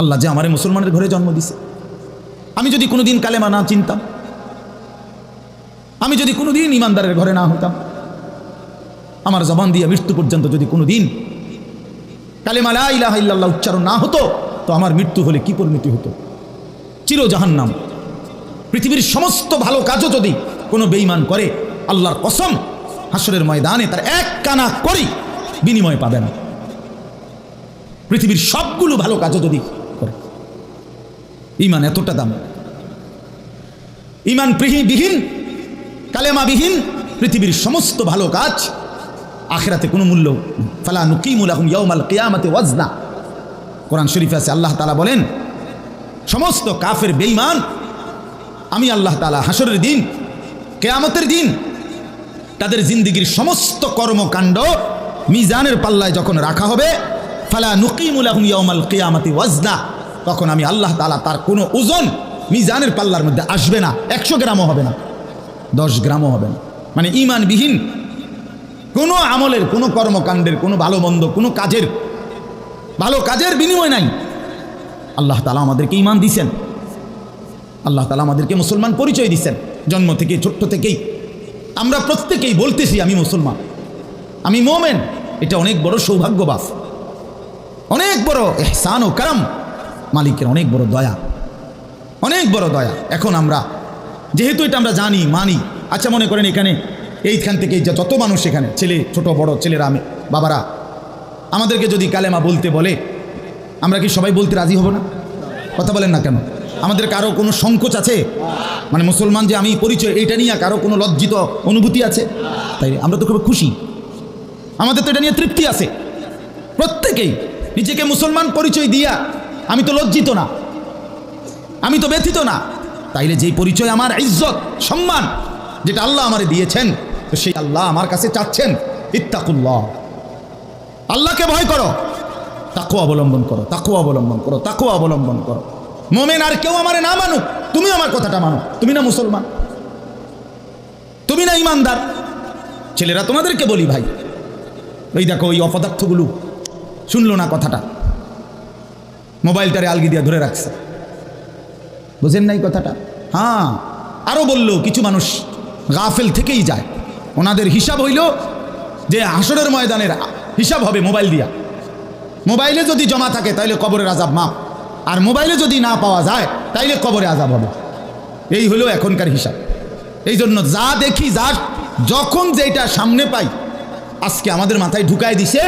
আল্লাহ যে আমারে মুসলমানের ঘরে জন্ম দিছে। আমি যদি কোনোদিন কালেমা না চিনতাম, আমি যদি কোনোদিন ইমানদারের ঘরে না হতাম, আমার জবান দিয়ে মৃত্যু পর্যন্ত যদি কোনোদিন কালেমা লা ইলাহা ইল্লাল্লাহ উচ্চারণ না হতো, তো আমার মৃত্যু হলে কি পরিণতি হতো? চির জাহান্নাম পৃথিবীর সমস্ত ভালো কাজও যদি কোনো বেঈমান করে, আল্লাহর কসম হাসরের ময়দানে তার এক কানা করি বিনিময় পাবে না। পৃথিবীর সবগুলো ভালো কাজও যদি ইমান এতটা দাম। ইমান বিহীন কালেমাবিহীন, পৃথিবীর সমস্ত ভালো কাজ আখেরাতে কোনো মূল্য ফালা আহম ইয়াউমাল কিয়ামাতে ওয়াজনা। কোরআন শরীফে আছে, আল্লাহ তালা বলেন, সমস্ত কাফের বেঈমান, আমি আল্লাহ তাআলা হাসরের দিন, কেয়ামতের দিন, তাদের জিন্দিগির সমস্ত কর্মকাণ্ড মিজানের পাল্লায় যখন রাখা হবে, ফালা নুকিমুল আহম ইয়াউমাল কিয়ামাতি ওয়াজনা। তখন আমি আল্লাহ তালা তার কোনো ওজন মিজানের পাল্লার মধ্যে আসবে না, একশো গ্রামও হবে না, দশ গ্রামও হবে না। মানে ইমানবিহীন। কোনো আমলের, কোনো কর্মকাণ্ডের, কোনো ভালো মন্দ কোনো কাজের, ভালো কাজের বিনিময় নাই। আল্লাহ তালা আমাদেরকে ইমান দিছেন। আল্লাহ তালা আমাদেরকে মুসলমান পরিচয় দিচ্ছেন জন্ম থেকে, ছোট্ট থেকেই। আমরা প্রত্যেকেই বলতেছি, আমি মুসলমান। আমি মোমেন। এটা অনেক বড় সৌভাগ্যবাস। অনেক বড় এহসান ও কারাম। মালিকের অনেক বড় দয়া। অনেক বড় দয়া। এখন আমরা, যেহেতু এটা আমরা জানি, মানি আচ্ছা মনে করেন এখানে, এইখান থেকে যা যত মানুষ এখানে, ছেলে, ছোট, বড়, ছেলেরা, আমি, বাবারা, আমাদেরকে যদি কালেমা বলতে বলে, আমরা কি সবাই বলতে রাজি হব না? কথা বলেন না কেন? আমাদের কারও কোনো সংকোচ আছে? মানে মুসলমান যে আমি পরিচয় এটা নিয়ে কারও কোনো লজ্জিত অনুভূতি আছে? তাই আমরা তো খুব খুশি। আমাদের তো এটা নিয়ে তৃপ্তি আছে। প্রত্যেকেই নিজেকে মুসলমান পরিচয় দিয়া আমি তো লজ্জিত না। আমি তো ব্যথিত না। তাইলে যেই পরিচয় আমার, ইজ্জত, সম্মান, যেটা আল্লাহ আমারে দিয়েছেন, তো সেই আল্লাহ আমার কাছে চাচ্ছেন, ইত্তাকুল্লাহ। আল্লাহকে ভয় করো। তাকু অবলম্বন করো তাকু অবলম্বন করো তাকু অবলম্বন করো। মোমেন আর কেউ আমারে না মানুক তুমি আমার কথাটা মানো। তুমি না মুসলমান। তুমি না ইমানদার। ছেলেরা তোমাদেরকে বলি ভাই। ওই দেখো ওই অপদার্থগুলো। শুনলো না কথাটা। মোবাইলটারে আলগি দিয়ে ধরে রাখছে। বুঝেন নাই কথাটা? হ্যাঁ আরও বলল, কিছু মানুষ গাফেল থেকেই যায়। ওনাদের হিসাব হইল যে হাসরের ময়দানের হিসাব হবে মোবাইল দিয়া। মোবাইলে যদি জমা থাকে, তাইলে কবরের আজাব মাপ আর মোবাইলে যদি না পাওয়া যায়, তাইলে কবরে আজাব হবে। এই হলো এখনকার হিসাব। এই জন্য যা দেখি, যা যখন যেটা সামনে পাই, আজকে আমাদের মাথায় ঢুকায় দিছে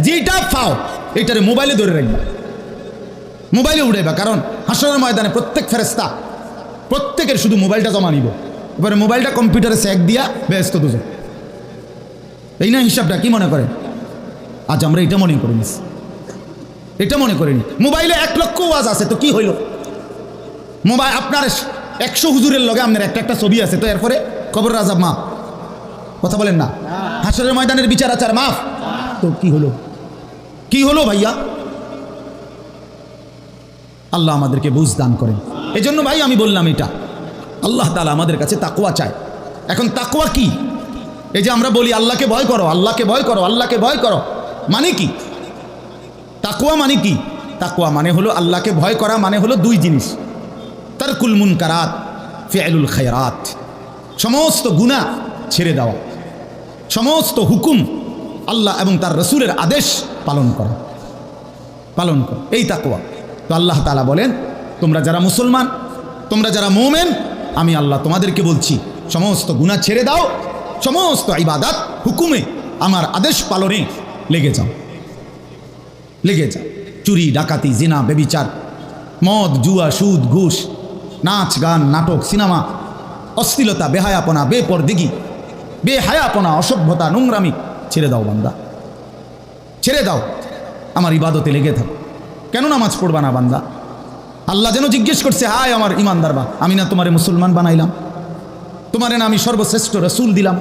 যেটা পাও, এইটারে মোবাইলে ধরে রাখবা। মোবাইলে উড়াইবা কারণ হাসরের ময়দানে প্রত্যেক ফেরেস্তা প্রত্যেকের শুধু মোবাইলটা জমা নিব। এবারে মোবাইলটা কম্পিউটারে স্যাক দিয়া ব্যস্ত দুজন। এই না হিসাবটা কি মনে করেন? আজ আমরা এটা মনে করি এটা মনে করিনি। মোবাইলে এক লক্ষ ওয়াজ আছে তো কি হইল? মোবাইল আপনার একশো হুজুরের লগে আপনার একটা একটা ছবি আছে তো এরপরে কবর রাজাব মাফ। কথা বলেন না? হাসরের ময়দানের বিচার আচার মাফ। তো কি হলো? কি হলো ভাইয়া? আল্লাহ আমাদেরকে বুঝ দান করেন। এই জন্য ভাই আমি বললাম এটা। আল্লাহ তালা আমাদের কাছে তাকুয়া চায়। এখন তাকুয়া কি? এই যে আমরা বলি, আল্লাহকে ভয় করো, আল্লাহকে ভয় করো, আল্লাহকে ভয় করো মানে কি? তাকুয়া মানে কি? তাকুয়া মানে হলো আল্লাহকে ভয় করা মানে হলো দুই জিনিস। তারকুল মুনকারাত ফেলুল খায়রাত। সমস্ত গুণা ছেড়ে দেওয়া। সমস্ত হুকুম আল্লাহ এবং তার রসুলের আদেশ পালন করা। পালন করো। এই তাকুয়া তো আল্লাহ তালা বলেন, তোমরা যারা মুসলমান, তোমরা যারা মোমেন, আমি আল্লাহ তোমাদেরকে বলছি, সমস্ত গুণা ছেড়ে দাও, সমস্ত ইবাদাত হুকুমে আমার আদেশ পালনে লেগে যাও। লেগে যাও। চুরি, ডাকাতি, জিনা, বেবিচার, মদ, জুয়া, সুদ, ঘুষ, নাচ, গান, নাটক, সিনেমা, অশ্লীলতা, বেহায়াপনা, বেপরদিগি, বেহায়াপনা, অসভ্যতা, নোংরামি ছেড়ে দাও বান্দা। ছেড়ে দাও। আমার ইবাদতে লেগে থাকো। কেন নামাজ পড়বা না বান্দা? আল্লাহ যেন জিজ্ঞেস করছে, হায় আমার ইমানদার বা আমি না তোমারে মুসলমান বানাইলাম। তোমারে না আমি সর্বশ্রেষ্ঠ রসুল দিলাম।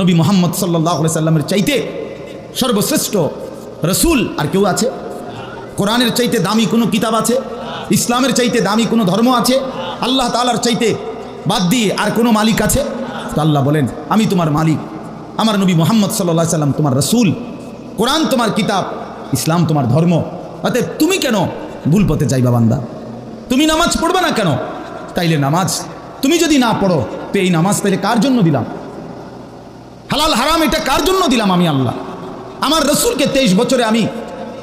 নবী মোহাম্মদ সাল্লাহ সাল্লামের চাইতে সর্বশ্রেষ্ঠ রসুল আর কেউ আছে? কোরআনের চাইতে দামি কোনো কিতাব আছে? ইসলামের চাইতে দামি কোনো ধর্ম আছে? আল্লাহ তালার চাইতে বাদ দিয়ে আর কোনো মালিক আছে? আল্লাহ বলেন, আমি তোমার মালিক। আমার নবী মোহাম্মদ সাল্লাহ সাল্লাম তোমার রসুল। কোরআন তোমার কিতাব, ইসলাম তোমার ধর্ম। অতএব তুমি কেন ভুল পথে যাইবা বান্দা? তুমি নামাজ পড়বে না কেন? তাইলে নামাজ তুমি যদি না পড়ো তো এই নামাজ তাইলে কার জন্য দিলাম? হালাল হারাম এটা কার জন্য দিলাম আমি আল্লাহ? আমার রসুলকে তেইশ বছরে আমি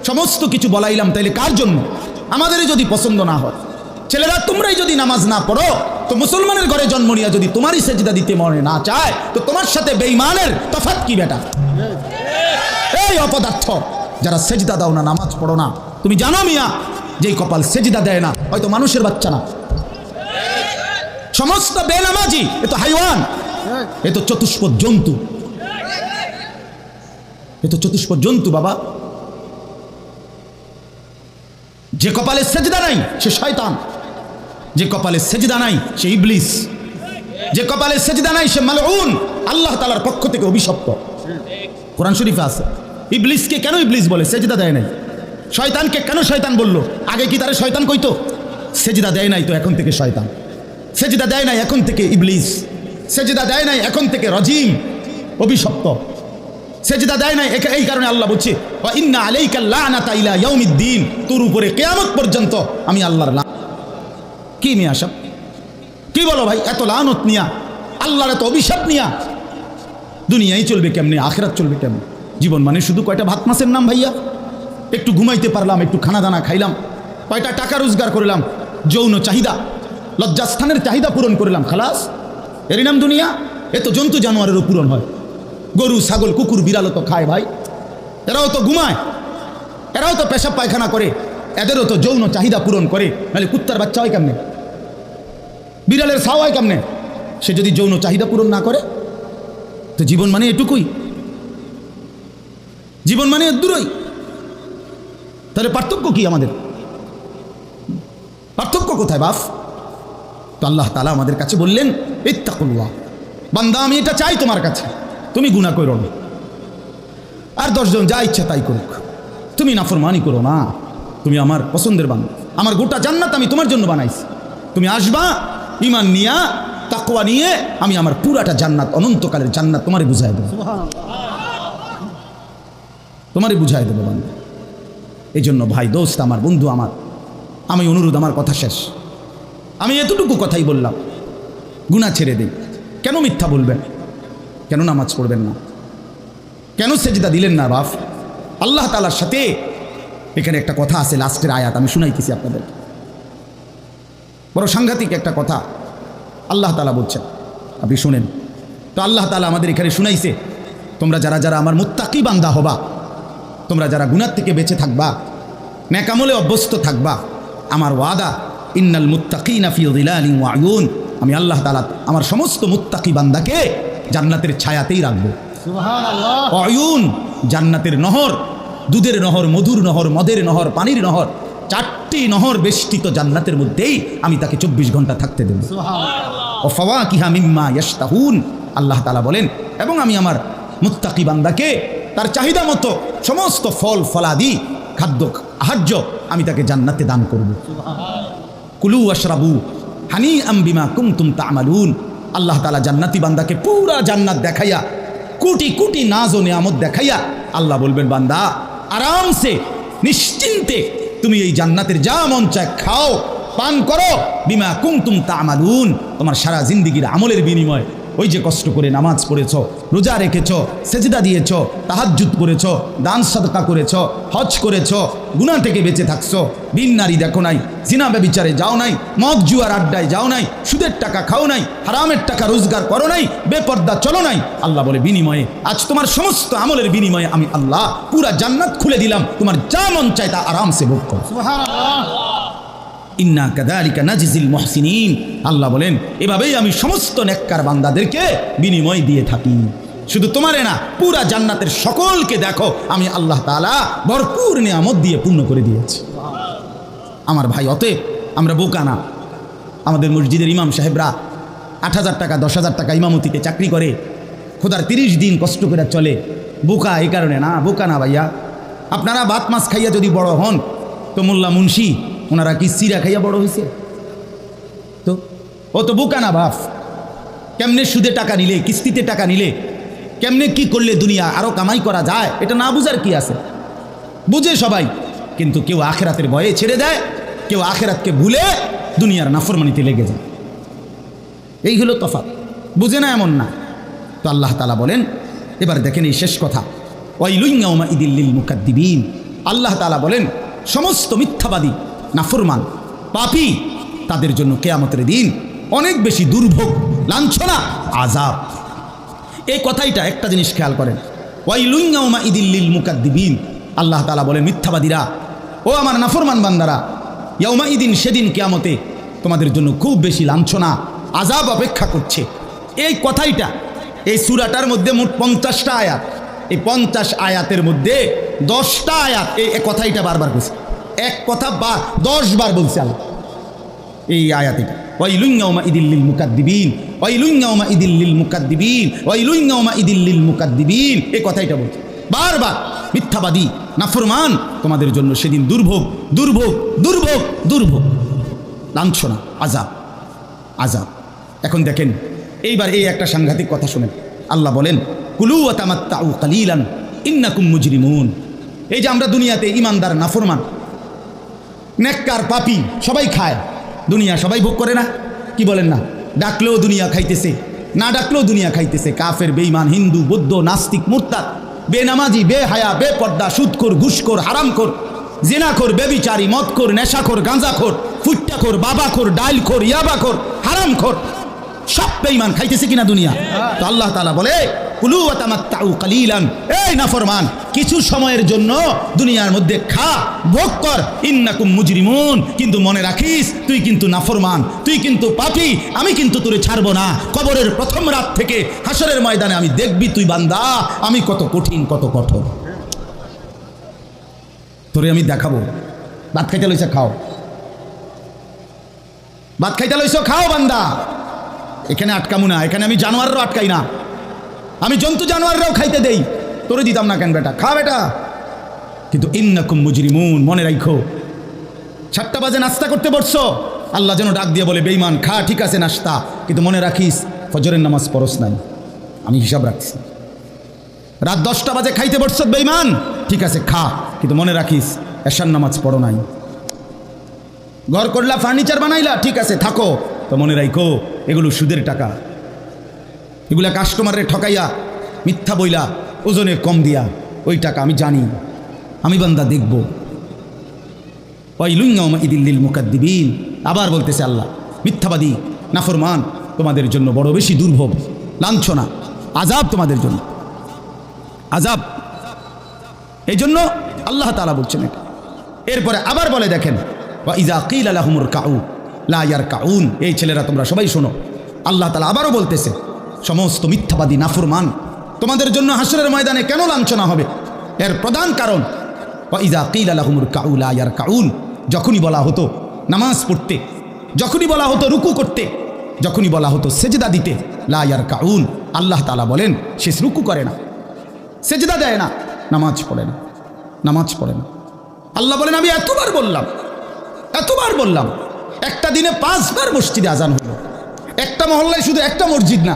সমস্ত কিছু বলাইলাম তাইলে কার জন্য? আমাদের যদি পছন্দ না হয়। ছেলেরা তোমরাই যদি নামাজ না পড়ো তো মুসলমানের ঘরে জন্ম নিয়ে যদি তোমারই সেজদা দিতে মনে না চায় তো তোমার সাথে বেইমানের তফাৎ কি বেটা? এই অপদার্থ যারা সেজদা দাও না নামাজ পড়ো না। তুমি জানো মিয়া, যেই কপাল সেজিদা দেয় না, হয়তো মানুষের বাচ্চা না। সমস্ত বেনামাজি, এ তো হাইওয়ান, এ তো চতুষ্প জন্তু। এ তো চতুষ্প জন্তু, বাবা। যে কপালে সেজদা নাই, সে শয়তান। যে কপালে সেজদা নাই, সে ইবলিস। যে কপালে সেজদা নাই, সে মালউন। আল্লাহ তালার পক্ষ থেকে অভিশপ্ত। কোরআন শরীফে আছে। ইবলিসকে কেন ইবলিস বলে? সেজদা দেয় নাই। শয়তানকে কেন শয়তান বলল? আগে কি তারা শয়তান কইতো? সেজদা দেয় নাই তো এখন থেকে শয়তান। সেজদা দেয় নাই এখন থেকে ইবলিস। সেজদা দেয় নাই এখন থেকে রজিম, অভিশপ্ত। সেজদা দেয় নাই এই কারণে আল্লাহ বলছে, "ওয়া ইন্না আলাইকা লানাতা ইলা ইয়াউমিদ্দিন। তোর উপরে কিয়ামত পর্যন্ত আমি আল্লাহর লা- কি নিয়ে আসব কি বলো ভাই, এত লানত নিয়া, আল্লাহর এত অভিশাপ নিয়া। দুনিয়াই চলবে কেমনে, আখেরাত চলবে কেমনে? জীবন মানে শুধু কয়টা ভাত মাছের নাম ভাইয়া? একটু ঘুমাইতে পারলাম, একটু খানা দানা খাইলাম, কয়টা টাকা রোজগার করলাম, যৌন চাহিদা, লজ্জাস্থানের চাহিদা পূরণ করলাম, খালাস। এরই নাম দুনিয়া, এ তো জন্তু জানোয়ারেরও পূরণ হয়। গরু, ছাগল, কুকুর, বিড়ালও তো খায় ভাই। এরাও তো ঘুমায়, এরাও তো পেশাব পায়খানা করে, এদেরও তো যৌন চাহিদা পূরণ করে। নাহলে কুত্তার বাচ্চা হয় কেমনে? বিড়ালের ছাও হয় কেমনে? সে যদি যৌন চাহিদা পূরণ না করে, তো জীবন মানে এটুকুই। জীবন মানে দূরই। তাহলে পার্থক্য কি আমাদের? পার্থক্য কোথায় বাফ তো আল্লাহ তালা আমাদের কাছে বললেন ইত্তাকুল্লাহ বান্দা আমি এটা চাই তোমার কাছে। তুমি গুণা করো না। আর দশজন যা ইচ্ছা তাই করুক। তুমি নাফরমানি করো না। তুমি আমার পছন্দের বান্দা। আমার গোটা জান্নাত আমি তোমার জন্য বানাইছি। তুমি আসবা ইমান নিয়া তাকওয়া নিয়ে আমি আমার পুরাটা জান্নাত অনন্তকালের জান্নাত তোমারে বুঝাই দেবো। তোমারই বুঝাই দেবো বান্দা। এই জন্য ভাই, দোস্ত আমার, বন্ধু আমার, আমি অনুরোধ, আমার কথা শেষ। আমি এতটুকু কথাই বললাম গুণা ছেড়ে দিই কেন মিথ্যা বলবেন? কেন নামাজ পড়বেন না? কেন সেজদা দিলেন না বাফ আল্লাহ তালার সাথে এখানে একটা কথা আছে, লাস্টের আয়াত, আমি শুনাইতেছি আপনাদের। বড় সাংঘাতিক একটা কথা, আল্লাহ তালা বলছেন, আপনি শুনেন। তো আল্লাহ তালা আমাদের এখানে শুনাইছে, তোমরা যারা যারা আমার মুত্তাকি বান্দা হবা তোমরা যারা গুনার থেকে বেঁচে থাকবা ন্যাকামলে অভ্যস্ত থাকবা আমার ওয়াদা ইন্নাল যিলালিন ওয়া আয়ুন। আমি আল্লাহ তাআলা আমার সমস্ত মুত্তাকি বান্দাকে জান্নাতের ছায়াতেই রাখব। অয়ুন জান্নাতের নহর দুধের নহর মধুর নহর মদের নহর পানির নহর চারটি নহর বেষ্টিত জান্নাতের মধ্যেই আমি তাকে চব্বিশ ঘণ্টা থাকতে দেব। ও ফওয়া কিহা মিম্মা ইয়াস্তাহুন আল্লাহ তালা বলেন এবং আমি আমার মুত্তাকি বান্দাকে তার চাহিদা মতো সমস্ত ফল, ফলাদি, খাদ্য, আহার্য আমি তাকে জান্নাতে দান করব। কুলু আশরাবু হানি আম্বিমা কুমতুম তামালুন। আল্লাহ তালা জান্নাতি বান্দাকে পুরা জান্নাত দেখাইয়া, কোটি কোটি নাজ ও নিয়ামত দেখাইয়া আল্লাহ বলবেন, বান্দা, আরামসে, নিশ্চিন্তে তুমি এই জান্নাতের যা মন চায় খাও, পান করো। বিমা কুমতুম তামালুন। তোমার সারা জিন্দিগির আমলের বিনিময় ওই যে কষ্ট করে নামাজ পড়েছ, রোজা রেখেছ, সেজদা দিয়েছ, তাহাজ্জুদ করেছ, দান সদকা করেছ, হজ করেছ, গুনাহ থেকে বেঁচে থাকছো। বিন নারী দেখো নাই, জিনা ব্যবিচারে যাও নাই, মদ জুয়ার আড্ডায় যাও নাই, সুদের টাকা খাও নাই, হারামের টাকা রোজগার করো নাই, বেপর্দা চলো নাই। আল্লাহ বলে, বিনিময়ে, আজ তোমার সমস্ত আমলের বিনিময়ে আমি আল্লাহ পুরা জান্নাত খুলে দিলাম, তোমার যা মন চায় তা আরামসে ভোগ করো। ইন্না কাদালিকা নাজিজিল মহসিনিন। আল্লাহ বলেন, এভাবেই আমি সমস্ত নেককার বান্দাদেরকে বিনিময় দিয়ে থাকি। শুধু তোমারে না, পুরা জান্নাতের সকলকে দেখো, আমি আল্লাহ তালা ভরপুর নিয়ামত দিয়ে পূর্ণ করে দিয়েছি। আমার ভাই, অতএব আমরা বোকা না। আমাদের মসজিদের ইমাম সাহেবরা আট হাজার টাকা, দশ হাজার টাকা ইমামতিতে চাকরি করে, খোদার তিরিশ দিন কষ্ট করে চলে। বোকা এই কারণে না, বোকা না ভাইয়া। আপনারা ভাত মাছ খাইয়া যদি বড় হন, তো মোল্লা মুন্সি ওনারা কি সিরা খাইয়া বড় হয়েছে তো? ও তো বোকা বাপ। কেমনে সুদে টাকা নিলে, কিস্তিতে টাকা নিলে, কেমনে কি করলে দুনিয়া আরও কামাই করা যায়, এটা না বুঝার কি আছে? বুঝে সবাই। কিন্তু কেউ আখেরাতের ভয়ে ছেড়ে দেয়, কেউ আখেরাতকে ভুলে দুনিয়ার নাফরমানিতে লেগে যায়। এই হলো তফাৎ। বুঝে না এমন না? তো আল্লাহ তালা বলেন, এবার দেখেন এই শেষ কথা। ওয়াইলুইয়াউমা ইদিল্লিল মুকাদ্দিবিন। আল্লাহ তালা বলেন, সমস্ত মিথ্যাবাদী নাফরমান। পাপি। তাদের জন্য কেয়ামতের দিন অনেক বেশি দুর্ভোগ, লাঞ্ছনা আজাব এই কথাইটা একটা জিনিস খেয়াল করেন। ওয়াই ওয়াইলুইয়াউমা ইদিল্লিল মুকাদ্দিবিন। আল্লাহ তালা বলেন, মিথ্যাবাদীরা, ও আমার নাফরমান বান্দারা, ইয়াউমা ইদিন সেদিন কেয়ামতে তোমাদের জন্য খুব বেশি লাঞ্ছনা আজাব অপেক্ষা করছে। এই কথাইটা, এই সুরাটার মধ্যে মোট পঞ্চাশটা আয়াত। এই পঞ্চাশ আয়াতের মধ্যে দশটা আয়াত এই কথাইটা বারবার বলছে। এক কথা বা দশ বার বলছে আল্লাহ। এই আয়াত এটা। ওয়াইলুইয়াউমা ইদিল্লিল মুকাদ্দিবিন ওয়াইলুইয়াউমা ইদিল্লিল মুকাদ্দিবিন ওয়াইলুইয়াউমা ইদিল্লিল মুকাদ্দিবিন। এই কথাইটা বলছে। বারবার মিথ্যাবাদী, নাফরমান, তোমাদের জন্য সেদিন দুর্ভোগ দুর্ভোগ দুর্ভোগ দুর্ভোগ। লাঞ্ছনা, আজাব আজাব। এখন দেখেন, এইবার এই একটা সাংঘাতিক কথা শোনেন। আল্লাহ বলেন, কুলু তামাত্তাউ কালিলান, ইন্নাকুম মুজরিমুন। এই যে আমরা দুনিয়াতে ইমানদার, নাফরমান নেককার পাপি, সবাই খায়। দুনিয়া সবাই ভোগ করে না। কি বলেন না? ডাকলেও দুনিয়া খাইতেছে, না ডাকলেও দুনিয়া খাইতেছে। কাফের বেইমান হিন্দু, বৌদ্ধ, নাস্তিক, মুরতাদ, বেনামাজি, বেহায়া, বেপর্দা, সুদখোর, ঘুষখোর, হারামখোর, জেনাখোর, বেবিচারি, মদখোর, নেশাখোর, গাঁজাখোর, ফুট্টাখোর, বাবাখোর, ডাইলখোর, ইয়াবাখোর, হারামখোর, সব বেইমান খাইতেছে কিনা দুনিয়া? তো আল্লাহ তাআলা বলে কুলু তামাত্তাউ কালিলান। এই নাফরমান, কিছু সময়ের জন্য দুনিয়ার মধ্যে খা, ভোগ কর, ইন্নাকুম মুজরিমুন। কিন্তু মনে রাখিস, তুই কিন্তু নাফরমান, তুই কিন্তু পাপী, আমি কিন্তু তোরে ছাড়বো না। কবরের প্রথম রাত থেকে হাসরের ময়দানে আমি দেখবি তুই বান্দা, আমি কত কঠিন, কত কঠোর। তোরে আমি দেখাবো। ভাত খাইতে লইছে, খাও। ভাত খাইতে লইছ, খাও বান্দা। এখানে আটকামু না, এখানে আমি জানোয়াররাও আটকাই না। আমি জন্তু জানোয়াররাও খাইতে দেই। তোরে দিতাম না কেন বেটা? খা বেটা। কিন্তু ইন্নাকুম মুজরিমুন, মনে রাখো সাতটা বাজে নাস্তা করতে বসছো। আল্লাহ যেন ডাক দিয়ে বলে বেইমান খা, ঠিক আছে, নাস্তা। কিন্তু মনে রাখিস, ফজরের নামাজ পরশ নাই। আমি হিসাব রাখছি। রাত দশটা বাজে খাইতে বসছো বেইমান ঠিক আছে, খা। কিন্তু মনে রাখিস, এশার নামাজ পড়ো নাই। ঘর করলা, ফার্নিচার বানাইলা, ঠিক আছে, থাকো। তো মনে রাখো এগুলো সুদের টাকা। এগুলা কাস্টমারের ঠকাইয়া, মিথ্যা বইলা ওজনে কম দিয়া, ওই টাকা আমি জানি, আমি বান্দা দেখব। ইদিল্লিল মুকাদ্দিবিন। আবার বলতেছে আল্লাহ, মিথ্যাবাদী, নাফরমান, তোমাদের জন্য বড় বেশি দুর্ভোগ, লাঞ্ছনা আজাব তোমাদের জন্য। আজাব এই জন্য আল্লাহ তালা বলছেন এটা। এরপরে আবার বলে দেখেন, ওয়া ইজা আলাহুমুর কাউ, লা ইয়ার কাউন এই ছেলেরা তোমরা সবাই শোনো। আল্লাহ তালা আবারও বলতেছে সমস্ত মিথ্যাবাদী, নাফরমান, তোমাদের জন্য হাসরের ময়দানে কেন লাঞ্ছনা হবে? এর প্রধান কারণ ইজা কিল আলাহুমুর কাউ লা ইয়ার কাউন যখনই বলা হতো নামাজ পড়তে, যখনই বলা হতো রুকু করতে, যখনই বলা হতো সেজদা দিতে, লা ইয়ার কাউন আল্লাহ তালা বলেন সে রুকু করে না। সেজদা দেয় না, নামাজ পড়ে না, নামাজ পড়ে না। আল্লাহ বলেন, আমি এতবার বললাম এতবার বললাম, একটা দিনে পাঁচবার মসজিদে আজান হলো। একটা মহল্লায় শুধু একটা মসজিদ না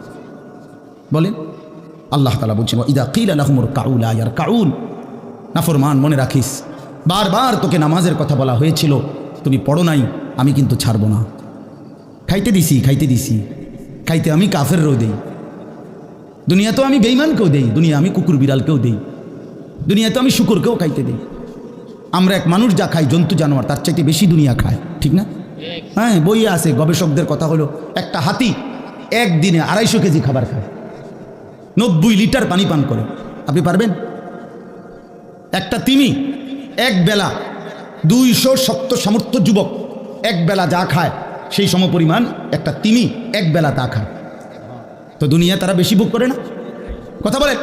বলেন, আল্লাহ তালা বলছেন ইদা কিল আলহমুর কাউল আয়ার কাউল নাফরমান, মনে রাখিস, বারবার তোকে নামাজের কথা বলা হয়েছিল, তুমি পড়ো নাই, আমি কিন্তু ছাড়বো না। খাইতে দিছি খাইতে দিছি, খাইতে আমি কাফেরও দেই। দুনিয়া তো আমি বেইমানকেও দেই, দুনিয়া আমি কুকুর বিড়ালকেও দেই, দুনিয়া তো আমি শুকুরকেও খাইতে দেই। আমরা এক মানুষ যা খাই, জন্তু জানোয়ার, তার চাইতে বেশি দুনিয়া খায়, ঠিক না? হ্যাঁ বইয়ে আছে, গবেষকদের কথা হলো, একটা হাতি একদিনে আড়াইশো কেজি খাবার খায়। নব্বই লিটার পানি পান করে। আপনি পারবেন? একটা তিমি, এক বেলা দুইশো সত্তর সামর্থ্য যুবক এক বেলা যা খায়, সেই সমপরিমাণ একটা তিমি এক বেলা তা খায়। তো দুনিয়া তারা বেশি ভোগ করে না? কথা বলে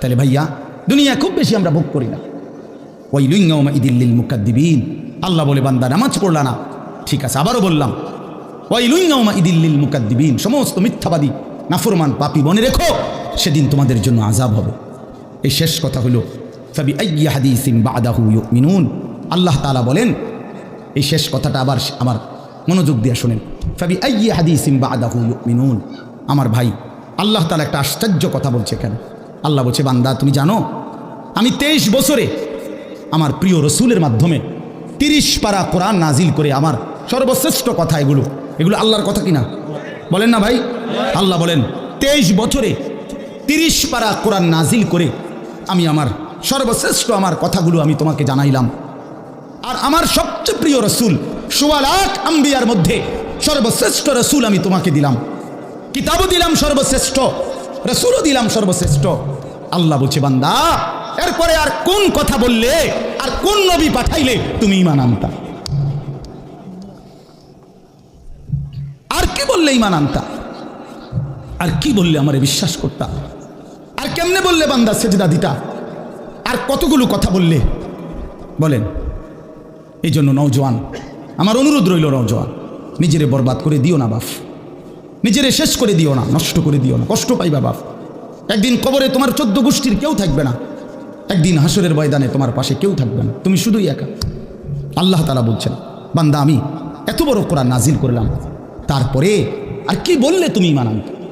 তাহলে ভাইয়া, দুনিয়া খুব বেশি আমরা ভোগ করি না। ওই ওয়াইলুইঙ্গাউমা ইদিল্লিল মুকাদ্দিবিন। আল্লাহ বলে, বান্দা, নামাজ পড়লা না। ঠিক আছে, আবারও বললাম ওই ওয়াইলুইঙ্গাউমা ইদিল্লিল মুকাদ্দিবিন। সমস্ত মিথ্যাবাদী নাফরমান পাপি মনে রেখো, সেদিন তোমাদের জন্য আজাব হবে। এই শেষ কথা হলো ফাবি আইয়্যা হাদিসিন বাদাহু ইউমিনুন। আল্লাহ তাআলা বলেন, এই শেষ কথাটা আবার আমার মনোযোগ দিয়ে শোনেন। ফাবি আইয়্যা হাদিসিন বাদাহু ইউমিনুন। আমার ভাই, আল্লাহ তাআলা একটা আশ্চর্য কথা বলছে কেন? আল্লাহ বলছে, বান্দা, তুমি জানো, আমি তেইশ বছরে আমার প্রিয় রসুলের মাধ্যমে তিরিশ পারা কোরআন নাজিল করে আমার সর্বশ্রেষ্ঠ কথা এগুলো। এগুলো আল্লাহর কথা কিনা? বলেন না ভাই। আল্লাহ বলেন, তেইশ বছরে তিরিশ পারা কোরআন নাজিল করে আমি আমার সর্বশ্রেষ্ঠ আমার কথাগুলো আমি তোমাকে জানাইলাম। আর আমার সবচেয়ে প্রিয় রসুল, সোয়া লাখ আম্বিয়ার মধ্যে সর্বশ্রেষ্ঠ রসুল আমি তোমাকে দিলাম। কিতাবও দিলাম সর্বশ্রেষ্ঠ, রসুলও দিলাম সর্বশ্রেষ্ঠ। আল্লাহ বলছে, বান্দা, এরপরে আর কোন কথা বললে, আর কোন নবী পাঠাইলে তুমি ইমান আনতা? আর কি বললে ইমান আনতা? আর কি বললে আমারে বিশ্বাস করতা? আর কেমনে বললে বান্দা সেজদা দিতা? আর কতগুলো কথা বললে? বলেন, এই জন্য নৌজওয়ান আমার অনুরোধ রইল নৌজওয়ান নিজেরে বরবাদ করে দিও না বাপ। নিজেরে শেষ করে দিও না, নষ্ট করে দিও না, কষ্ট পাইবা বাপ। একদিন কবরে তোমার চোদ্দ গোষ্ঠীর কেউ থাকবে না। একদিন হাসরের ময়দানে তোমার পাশে কেউ থাকবে না। তুমি শুধুই একা। আল্লাহ তালা বলছেন, বান্দা আমি এত বড় কোরআন নাজিল করলাম। তারপরে আর কি বললে তুমি মানান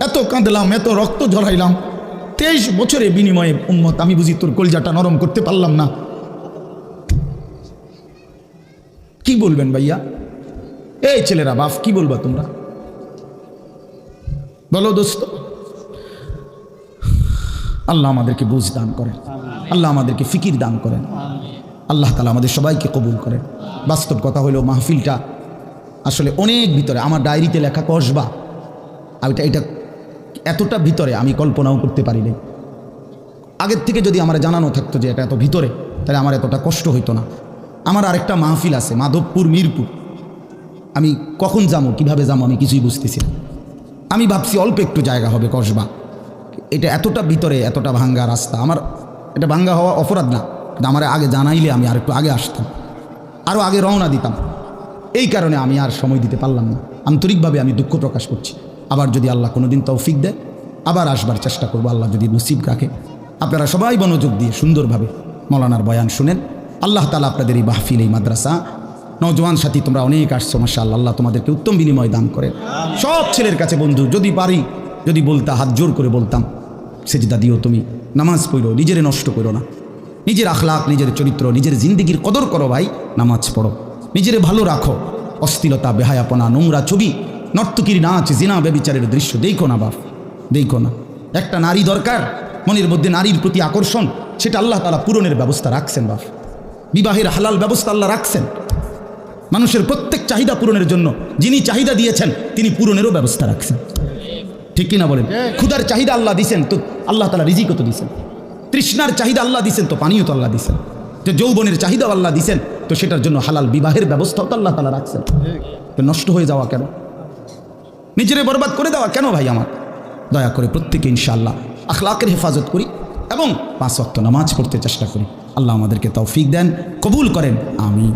এত কাঁদলাম, এত রক্ত ঝরাইলাম। তেইশ বছরে বিনিময়ে উম্মত, আমি বুঝি তোর কলজাটা নরম করতে পারলাম না। কি বলবেন ভাইয়া? এই ছেলেরা বাপ কি বলবা তোমরা? বলো দোস্ত। আল্লাহ আমাদেরকে বুঝ দান করেন। আল্লাহ আমাদেরকে ফিকির দান করেন। আল্লাহ তালা আমাদের সবাইকে কবুল করেন। বাস্তব কথা হলো মাহফিলটা আসলে অনেক ভিতরে। আমার ডায়েরিতে লেখা কসবা আর এটা এটা এতটা ভিতরে আমি কল্পনাও করতে পারি নাই। আগের থেকে যদি আমার জানানো থাকতো যে এটা এত ভিতরে, তাহলে আমার এতটা কষ্ট হইতো না। আমার আরেকটা মাহফিল আছে, মাধবপুর, মিরপুর। আমি কখন যাব, কীভাবে যাব, আমি কিছুই বুঝতেছি না। আমি ভাবছি অল্প একটু জায়গা হবে কসবা। এটা এতটা ভিতরে, এতটা ভাঙ্গা রাস্তা, আমার এটা ভাঙ্গা হওয়া অপরাধ না। কিন্তু আমার আগে জানাইলে আমি আর একটু আগে আসতাম। আরও আগে রওনা দিতাম। এই কারণে আমি আর সময় দিতে পারলাম না। আন্তরিকভাবে আমি দুঃখ প্রকাশ করছি। আবার যদি আল্লাহ কোনো দিন তৌফিক দেয়, আবার আসবার চেষ্টা করব আল্লাহ যদি নসিব রাখে। আপনারা সবাই মনোযোগ দিয়ে সুন্দরভাবে মৌলানার বয়ান শুনেন। আল্লাহ তালা আপনাদের এই মাহফিল, এই মাদ্রাসা নজওয়ান সাথী তোমরা অনেক আসছো মাসা আল্লাহ তোমাদেরকে উত্তম বিনিময় দান করেন। সব ছেলের কাছে বন্ধু, যদি পারি, যদি বলতা, হাত জোর করে বলতাম, সেজদা দিও তুমি, নামাজ পড়ো, নিজেরে নষ্ট করো না। নিজের আখলাক নিজের চরিত্র, নিজের জিন্দিগির কদর করো ভাই, নামাজ পড়ো। নিজেরে ভালো রাখো, অস্থিরতা, বেহায়াপনা, নোংরা ছবি নর্তকীর নাচ, জিনা ব্যবিচারের দৃশ্য, দেখো না বাপ, দেখো না। একটা নারী দরকার, মনের মধ্যে নারীর প্রতি আকর্ষণ, সেটা আল্লাহ তালা পূরণের ব্যবস্থা রাখছেন বাপ। বিবাহের হালাল ব্যবস্থা আল্লাহ রাখছেন। মানুষের প্রত্যেক চাহিদা পূরণের জন্য যিনি চাহিদা দিয়েছেন, তিনি পূরণেরও ব্যবস্থা রাখছেন। ঠিক কিনা বলেন? ক্ষুধার চাহিদা আল্লাহ দিছেন, তো আল্লাহ তালা রিজিকও তো দিছেন। তৃষ্ণার চাহিদা আল্লাহ দিছেন, তো পানীয় তো আল্লাহ দিছেন। যে যৌবনের চাহিদাও আল্লাহ দিছেন, তো সেটার জন্য হালাল বিবাহের ব্যবস্থাও তো আল্লাহ তালা রাখছেন। তো নষ্ট হয়ে যাওয়া কেন? নিজেরে বরবাদ করে দেওয়া কেন ভাই আমার? দয়া করে প্রত্যেকে ইনশাআল্লাহ আখলাকের হেফাজত করি এবং পাঁচ অক্ত নামাজ পড়তে চেষ্টা করি। আল্লাহ আমাদেরকে তৌফিক দেন, কবুল করেন। আমি